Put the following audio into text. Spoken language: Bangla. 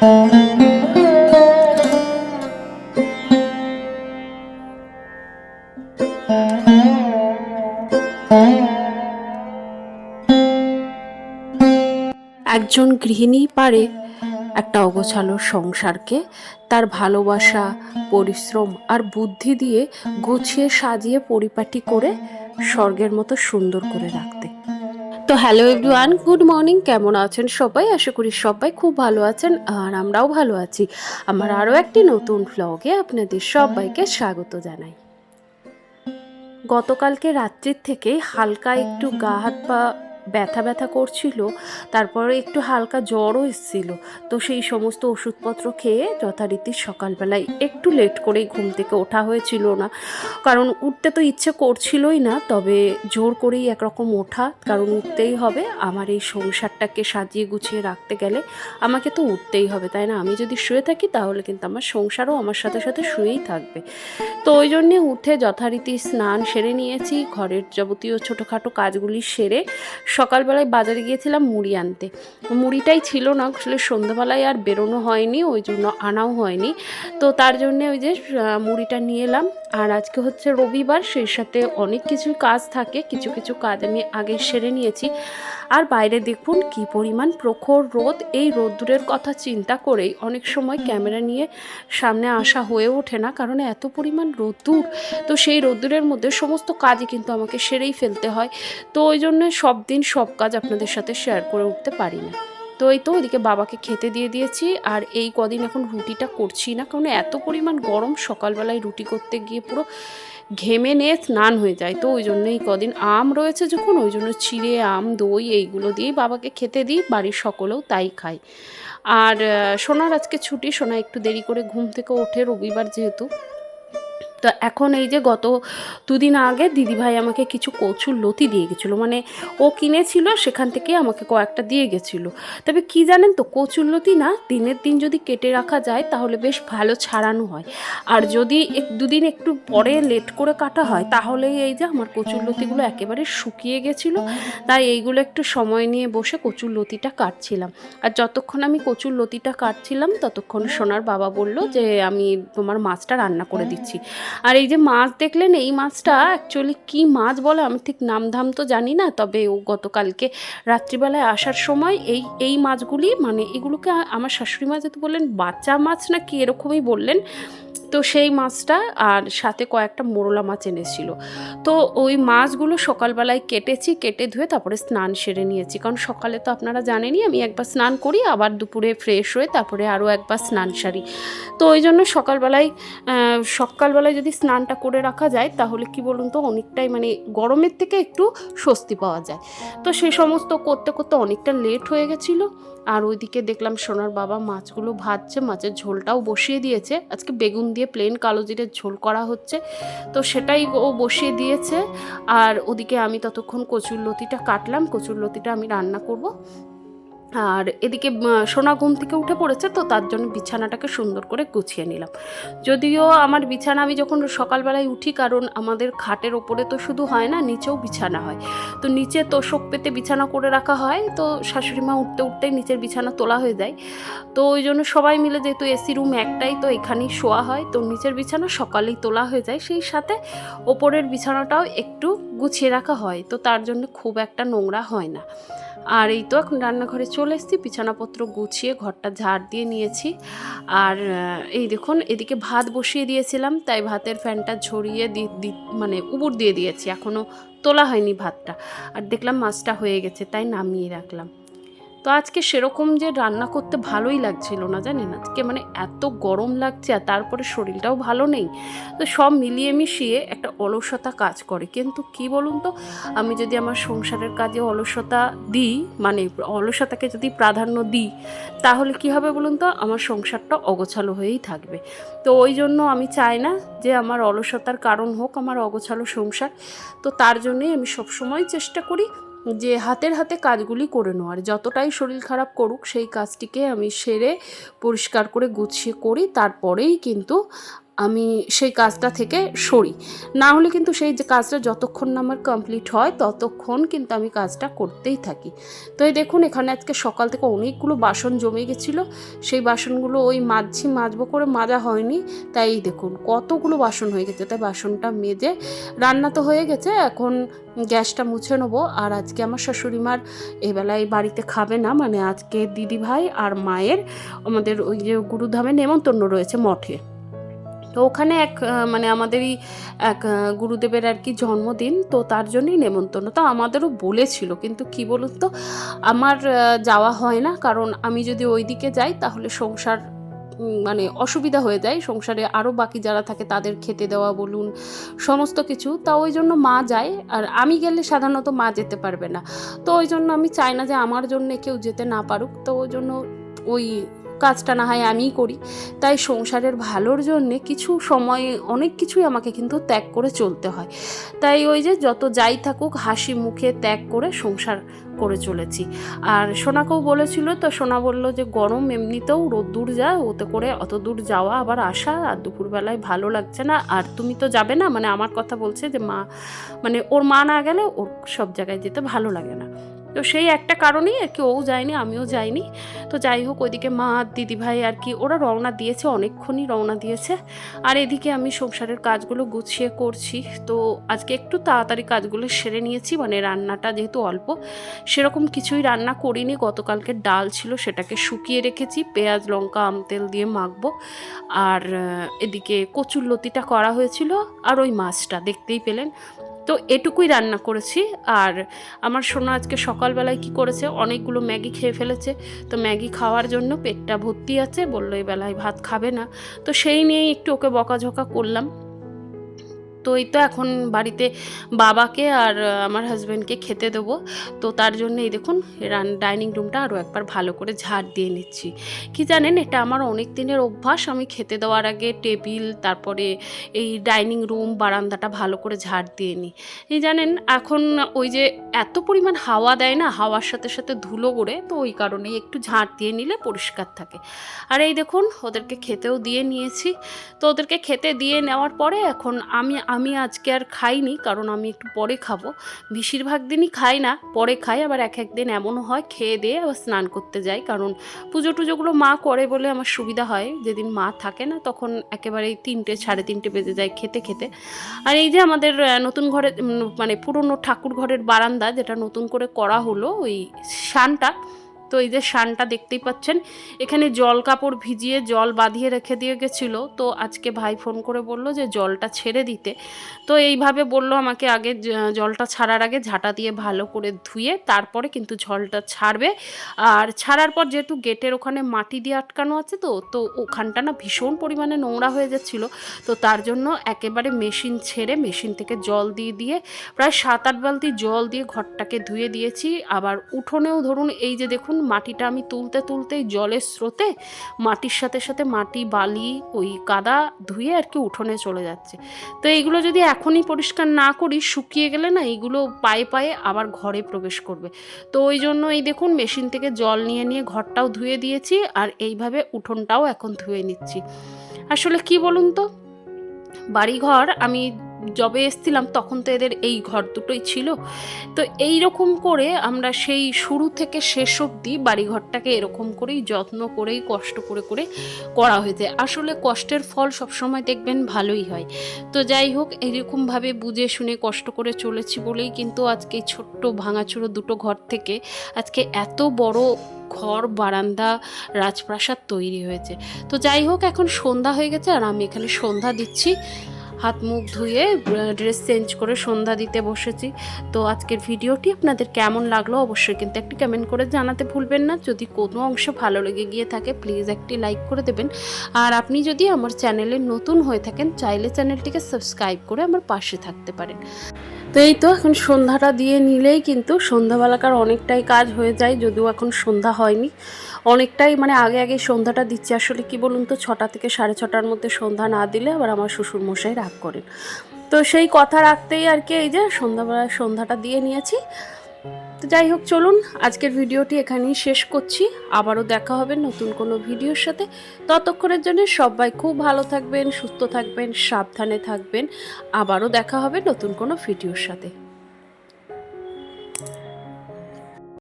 একজন গৃহিণী পারে একটা অগোছালো সংসারকে তার ভালোবাসা, পরিশ্রম আর বুদ্ধি দিয়ে গুছিয়ে সাজিয়ে পরিপাটি করে স্বর্গের মতো সুন্দর করে রাখতে। তো হ্যালো এভরিওয়ান গুড মর্নিং কেমন আছেন সবাই? আশা করি সবাই খুব ভালো আছেন আর আমরাও ভালো আছি। আমার আরও একটি নতুন ব্লগে আপনাদের সবাইকে স্বাগত জানাই। গতকালকে রাত্রির থেকে হালকা একটু গা হাত পা ব্যথা ব্যথা করছিল, তারপরে একটু হালকা জ্বরও এসেছিল। তো সেই সমস্ত ওষুধপত্র খেয়ে যথারীতি সকালবেলায় একটু লেট করেই ঘুম থেকে ওঠা হয়েছিল না। কারণ উঠতে তো ইচ্ছে করছিলই না, তবে জোর করেই একরকম ওঠা, কারণ উঠতেই হবে। আমার এই সংসারটাকে সাজিয়ে গুছিয়ে রাখতে গেলে আমাকে তো উঠতেই হবে, তাই না? আমি যদি শুয়ে থাকি, তাহলে কিন্তু আমার সংসারও আমার সাথে সাথে শুয়েই থাকবে। তো ওই জন্যে উঠে যথারীতি স্নান সেরে নিয়েছি। ঘরের যাবতীয় ছোটোখাটো কাজগুলি সেরে সকালবেলায় বাজারে গিয়েছিলাম মুড়ি আনতে। মুড়িটাই ছিল না, আসলে সন্ধ্যাবেলায় আর বেরোনো হয়নি, ওই জন্য আনাও হয়নি। তো তার জন্যে ওই যে মুড়িটা নিয়ে এলাম। আর আজকে হচ্ছে রবিবার, সেই সাথে অনেক কিছু কাজ থাকে। কিছু কিছু কাজ আমি আগে সেরে নিয়েছি। আর বাইরে দেখুন কি পরিমাণ প্রখর রোদ। এই রোদ্দুরের কথা চিন্তা করেই অনেক সময় ক্যামেরা নিয়ে সামনে আসা হয়ে ওঠে না, কারণ এত পরিমাণ রোদ্দুর। তো সেই রোদ্দুরের মধ্যে সমস্ত কাজই কিন্তু আমাকে সেরেই ফেলতে হয়। তো ওই জন্য সব দিন সব কাজ আপনাদের সাথে শেয়ার করে উঠতে পারি না। তো এই তো ওইদিকে বাবাকে খেতে দিয়ে দিয়েছি আর এই কদিন এখন রুটিটা করছি না, কারণ এত পরিমাণ গরম সকালবেলায় রুটি করতে গিয়ে পুরো ঘেমে নিয়ে স্নান হয়ে যায়। তো ওই জন্য এই কদিন আম রয়েছে যখন, ওই জন্য চিড়ে, আম, দই এইগুলো দিয়েই বাবাকে খেতে দিই, বাড়ির সকলেও তাই খায়। আর সোনার আজকে ছুটি, সোনা একটু দেরি করে ঘুম থেকে ওঠে, রবিবার যেহেতু তো এখন এই যে গত দুদিন আগে দিদিভাই আমাকে কিছু কচুর লতি দিয়ে গেছিল মানে ও কিনেছিল সেখান থেকে আমাকে কয়েকটা দিয়ে গেছিল। তবে কি জানেন তো, কচুর লতি না দিনের দিন যদি কেটে রাখা যায় তাহলে বেশ ভালো ছাড়ানো হয়। আর যদি এক দুদিন একটু পরে লেট করে কাটা হয় তাহলে এই যে আমার কচুর লতিগুলো একেবারে শুকিয়ে গেছিল, তাই এইগুলো একটু সময় নিয়ে বসে কচুর লতিটা কাটছিলাম। আর যতক্ষণ আমি কচুর লতিটা কাটছিলাম, ততক্ষণ সোনার বাবা বলল যে আমি তোমার মাছটা রান্না করে দিচ্ছি। আর এই যে মাছ দেখলেন, এই মাছটা অ্যাকচুয়ালি কি মাছ বলে আমি ঠিক নাম ধাম তো জানি না, তবে ও গতকালকে রাত্রিবেলায় আসার সময় এই এই মাছগুলি মানে এগুলোকে আমার শাশুড়ি মা যেহেতু বললেন, বাচ্চা মাছ না কি এরকমই বললেন তো সেই মাছটা আর সাথে কয়েকটা মোরলা মাছ এনেছিল। তো ওই মাছগুলো সকালবেলায় কেটেছি, কেটে ধুয়ে তারপরে স্নান সেরে নিয়েছি। কারণ সকালে তো আপনারা জানেনই, আমি একবার স্নান করি, আবার দুপুরে ফ্রেশ হয়ে তারপরে আরও একবার স্নান সারি। তো ওই জন্য সকালবেলায় সকালবেলায় যদি স্নানটা করে রাখা যায়, তাহলে কি বলুন তো, অনেকটাই মানে গরমের থেকে একটু স্বস্তি পাওয়া যায়। তো সে সমস্ত করতে করতে অনেকটা লেট হয়ে গেছিল। আর ওইদিকে দেখলাম সোনার বাবা মাছগুলো ভাজছে, মাছের ঝোলটাও বসিয়ে দিয়েছে। আজকে বেগুন দিয়ে প্লেন কালো জিরের ঝোল করা হচ্ছে। তো সেটাই ও বসিয়ে দিয়েছে। আর ওদিকে আমি ততক্ষণ কচুর লতিটা কাটলাম। কচুর লতিটা আমি রান্না করব। আর এদিকে সোনা ঘুম থেকে উঠে পড়েছে, তো তার জন্য বিছানাটাকে সুন্দর করে গুছিয়ে নিলাম। যদিও আমার বিছানা, আমি যখন সকালবেলায় উঠি, কারণ আমাদের খাটের ওপরে তো শুধু হয় না, নিচেও বিছানা হয়। তো নিচে তোষক পেতে বিছানা করে রাখা হয়, তো শাশুড়ি মা উঠতে উঠতেই নিচের বিছানা তোলা হয়ে যায়। তো ওই জন্য সবাই মিলে যেহেতু এসি রুম একটাই, তো এখানেই শোয়া হয়। তো নিচের বিছানা সকালেই তোলা হয়ে যায়, সেই সাথে ওপরের বিছানাটাও একটু গুছিয়ে রাখা হয়। তো তার জন্য খুব একটা নোংরা হয় না। আর এই তো এখন রান্নাঘরে চলে এসেছি। বিছানাপত্র গুছিয়ে ঘরটা ঝাড় দিয়ে নিয়েছি। আর এই দেখুন, এদিকে ভাত বসিয়ে দিয়েছিলাম, তাই ভাতের ফ্যানটা ঝরিয়ে দি মানে উবুর দিয়ে দিয়েছি। এখনও তোলা হয়নি ভাতটা। আর দেখলাম মাছটা হয়ে গেছে, তাই নামিয়ে রাখলাম। তো আজকে সেরকম যে রান্না করতে ভালোই লাগছিল না জানেন আজকে মানে এত গরম লাগছে আর তারপরে শরীরটাও ভালো নেই। তো সব মিলিয়ে মিশিয়ে একটা অলসতা কাজ করে। কিন্তু কি বলুন তো, আমি যদি আমার সংসারের কাজে অলসতা দিই মানে অলসতাকে যদি প্রাধান্য দিই, তাহলে কি হবে বলুন তো, আমার সংসারটা অগোছালো হয়েই থাকবে। তো ওই জন্য আমি চাই না যে আমার অলসতার কারণ হোক, আমার অগোছালো সংসার। তো তার জন্যেই আমি সবসময় চেষ্টা করি যে হাতের হাতে কাজগুলি করে নেওয়ার যতটাই শরীর খারাপ করুক, সেই কাজটিকে আমি সেরে পরিষ্কার করে গুছিয়ে করি, তারপরেই কিন্তু আমি সেই কাজটা থেকে সরি। না হলে কিন্তু সেই যে কাজটা যতক্ষণ না আমার কমপ্লিট হয়, ততক্ষণ কিন্তু আমি কাজটা করতেই থাকি। তো এই দেখুন, এখানে আজকে সকাল থেকে অনেকগুলো বাসন জমে গেছিল। সেই বাসনগুলো ওই মাজছি মাজবো করে মাজা হয়নি। তাই দেখুন, কতগুলো বাসন হয়ে গেছে। তাই বাসনটা মেজে রান্না তো হয়ে গেছে, এখন গ্যাসটা মুছে নেব। আর আজকে আমার শাশুড়ি মার এবেলায় বাড়িতে খাবে না মানে আজকে দিদি ভাই আর মায়ের আমাদের ওই যে গুরুধামে নেমন্তন্ন রয়েছে মঠে। তো ওখানে এক মানে আমাদেরই এক গুরুদেবের আর কি জন্মদিন, তো তার জন্যই নেমন্তন্ন। তো আমাদেরও বলেছিল, কিন্তু কি বলুন তো, আমার যাওয়া হয় না, কারণ আমি যদি ওই দিকে যাই তাহলে সংসার মানে অসুবিধা হয়ে যায়। সংসারে আরও বাকি যারা থাকে তাদের খেতে দেওয়া বলুন, সমস্ত কিছু। তা ওই জন্য মা যায়, আর আমি গেলে সাধারণত মা যেতে পারবে না। তো ওই জন্য আমি চাই না যে আমার জন্য কেউ যেতে না পারুক। তো ওই জন্য ওই কাজটা না হয় আমিই করি। তাই সংসারের ভালোর জন্যে কিছু সময়, অনেক কিছুই আমাকে কিন্তু ত্যাগ করে চলতে হয়। তাই ওই যে যত যাই থাকুক, হাসি মুখে ত্যাগ করে সংসার করে চলেছি। আর সোনাকেও বলেছিল, তো সোনা বলল যে, গরম এমনিতেও রোদ্দুর যা ওতে করে অত দূর যাওয়া আবার আসা, আর দুপুরবেলায় ভালো লাগছে না। আর তুমি তো যাবে না? মানে আমার কথা বলছে যে, মা মানে ওর মা না গেলে ওর সব জায়গায় যেতে ভালো লাগে না। তো সেই একটা কারণেই আর কি ও যায়নি, আমিও যাইনি। তো যাই হোক, ওইদিকে মা আর দিদিভাই আর কি, ওরা রওনা দিয়েছে, অনেকক্ষণই রওনা দিয়েছে। আর এদিকে আমি সংসারের কাজগুলো গুছিয়ে করছি। তো আজকে একটু তাড়াতাড়ি কাজগুলো সেরে নিয়েছি মানে রান্নাটা যেহেতু অল্প, সেরকম কিছুই রান্না করিনি। গতকালকে ডাল ছিল, সেটাকে শুকিয়ে রেখেছি। পেঁয়াজ, লঙ্কা, আম, তেল দিয়ে মাখবো। আর এদিকে কচুর লতিটা করা হয়েছিল, আর ওই মাছটা, দেখতেই পেলেন। তো এটুকুই রান্না করেছি। আর আমার সোনা আজকে সকালবেলায় কি করেছে? অনেকগুলো ম্যাগি খেয়ে ফেলেছে। তো ম্যাগি খাওয়ার জন্য পেটটা ভর্তি আছে। বলল এই বেলায় ভাত খাবে না। তো সেই নিয়েই একটু ওকে বকাঝকা করলাম। তো এই তো এখন বাড়িতে বাবাকে আর আমার হাজব্যান্ডকে খেতে দেবো। তো তার জন্য এই দেখুন, রান ডাইনিং রুমটা আরও একবার ভালো করে ঝাড় দিয়ে নিচ্ছি। কি জানেন, এটা আমার অনেক দিনের অভ্যাস। আমি খেতে দেওয়ার আগে টেবিল, তারপরে এই ডাইনিং রুম বারান্দাটা ভালো করে ঝাড় দিয়ে নিই। এই জানেন, এখন ওই যে এত পরিমাণ হাওয়া দেয় না, হাওয়ার সাথে সাথে ধুলো করে তো ওই কারণেই একটু ঝাড় দিয়ে নিলে পরিষ্কার থাকে। আর এই দেখুন, ওদেরকে খেতেও দিয়ে নিয়েছি। তো ওদেরকে খেতে দিয়ে নেওয়ার পরে এখন আমি আমি আজকে আর খাইনি, কারণ আমি একটু পরে খাব। বেশিরভাগ দিনই খাই না, পরে খাই, আবার এক এক দিন এমনও হয়, খেয়ে দিয়ে আবার স্নান করতে যাই, কারণ পুজো টুজোগুলো মা করে বলে আমার সুবিধা হয়। যেদিন মা থাকে না, তখন একেবারেই তিনটে, সাড়ে তিনটে বেজে যায় খেতে খেতে। আর এই যে আমাদের নতুন ঘরে মানে পুরনো ঠাকুর ঘরের বারান্দা, যেটা নতুন করে করা হলো, ওই শানটা তো এই যে শানটা দেখতেই পাচ্ছেন, এখানে জল কাপড় ভিজিয়ে জল বাঁধিয়ে রেখে দিয়ে গেছিল। তো আজকে ভাই ফোন করে বলল যে জলটা ছেড়ে দিতে। তো এইভাবে বলল আমাকে আগে জলটা ছাড়ার আগে ঝাঁটা দিয়ে ভালো করে ধুয়ে তারপরে কিন্তু জলটা ছাড়বে। আর ছাড়ার পর যেহেতু গেটের ওখানে মাটি দিয়ে আটকানো আছে তো তো ওখানটা না ভীষণ পরিমাণে নোংরা হয়ে যাচ্ছিল। তো তার জন্য একেবারে মেশিন ছেড়ে মেশিন থেকে জল দিয়ে দিয়ে প্রায় সাত আট বালতি জল দিয়ে ঘরটাকে ধুয়ে দিয়েছি। আবার উঠোনেও ধরুন এই যে দেখুন মাটিটা আমি তুলতে তুলতেই জলের স্রোতে মাটির সাথে সাথে মাটি, বালি, ওই কাদা ধুয়ে আর কি উঠোনে চলে যাচ্ছে। তো এইগুলো যদি এখনই পরিষ্কার না করি, শুকিয়ে গেলে না এইগুলো পায়ে পায়ে আবার ঘরে প্রবেশ করবে। তো ওই জন্য এই দেখুন মেশিন থেকে জল নিয়ে নিয়ে ঘরটাও ধুয়ে দিয়েছি আর এইভাবে উঠোনটাও এখন ধুয়ে নিচ্ছি। আসলে কি বলুন তো? বাড়িঘর আমি যবে এসছিলাম, তখন তো এদের এই ঘর দুটোই ছিল। তো এই রকম করে আমরা সেই শুরু থেকে শেষ অবধি বাড়িঘরটাকে এরকম করেই যত্ন করেই, কষ্ট করে করে করা হয়েছে। আসলে কষ্টের ফল সবসময় দেখবেন ভালোই হয়। তো যাই হোক এইরকমভাবে বুঝে শুনে কষ্ট করে চলেছি বলেই কিন্তু আজকে ছোট্ট ভাঙাচুরো দুটো ঘর থেকে আজকে এত বড় ঘর, বারান্দা, রাজপ্রাসাদ তৈরি হয়েছে। তো যাই হোক, এখন সন্ধ্যা হয়ে গেছে আর আমি এখানে সন্ধ্যা দিচ্ছি। হাত মুখ ধুয়ে ড্রেস চেঞ্জ করে সন্ধ্যা দিতে বসেছি। তো আজকের ভিডিওটি আপনাদের কেমন লাগল অবশ্যই কিন্তু একটি কমেন্ট করে জানাতে ভুলবেন না। যদি কোনো অংশ ভালো লেগে গিয়ে থাকে প্লিজ একটি লাইক করে দেবেন। আর আপনি যদি আমার চ্যানেলে নতুন হয়ে থাকেন, চাইলে চ্যানেলটিকে সাবস্ক্রাইব করে আমার পাশে থাকতে পারেন। তো এই তো এখন সন্ধ্যাটা দিয়ে নিলেই কিন্তু সন্ধ্যাবেলাকার অনেকটাই কাজ হয়ে যায়, যদিও এখন সন্ধ্যা হয়নি। অনেকটাই মানে আগে আগে সন্ধ্যাটা দিচ্ছি। আসলে কি বলুন তো, ছটা থেকে সাড়ে ছটার মধ্যে সন্ধ্যা না দিলে আবার আমার শ্বশুর মশাই রাগ করেন। তো সেই কথা রাখতেই আর কি এই যে সন্ধ্যাবেলা সন্ধ্যাটা দিয়ে নিয়েছি। তো যাই হোক, চলুন আজকের ভিডিওটি এখানেই শেষ করছি। আবারও দেখা হবে নতুন কোনো ভিডিওর সাথে। ততক্ষণের জন্য সবাই খুব ভালো থাকবেন, সুস্থ থাকবেন, সাবধানে থাকবেন। আবারও দেখা হবে নতুন কোনো ভিডিওর সাথে।